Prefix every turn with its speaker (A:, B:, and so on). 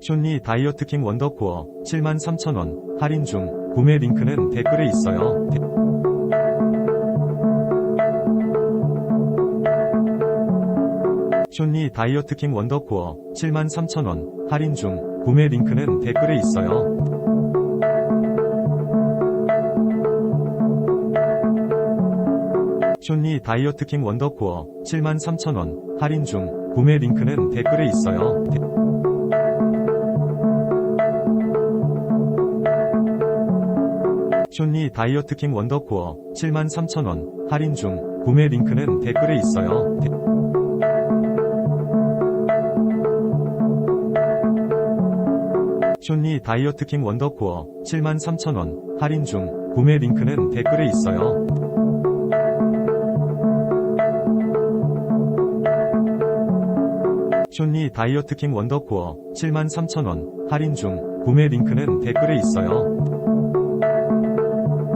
A: 쇼니 다이어트킹 원더코어 73,000원 할인 중 구매 링크는 댓글에 있어요. 데- 쇼니 다이어트킹 원더코어 73,000원 할인 중 구매 링크는 댓글에 있어요. 쇼니 다이어트킹 원더코어 73,000원 할인 중 구매 링크는 댓글에 있어요. 쇼니 다이어트킹 원더코어 73,000원 할인 중 구매 링크는 댓글에 있어요. 데- 쇼니 다이어트킹 원더코어 73,000원 할인 중 구매 링크는 댓글에 있어요. 쇼니 다이어트킹 원더코어 73,000원 할인 중 구매 링크는 댓글에 있어요. 데- 쇼니 다이어트킹 원더코어 73,000원 할인 중 구매 링크는 댓글에 있어요. 데- 쇼니 다이어트킹 원더코어 73,000원 할인 중 구매 링크는 댓글에 있어요. 쇼니 다이어트킹 원더코어 73,000원 할인 중 구매 링크는 댓글에 있어요.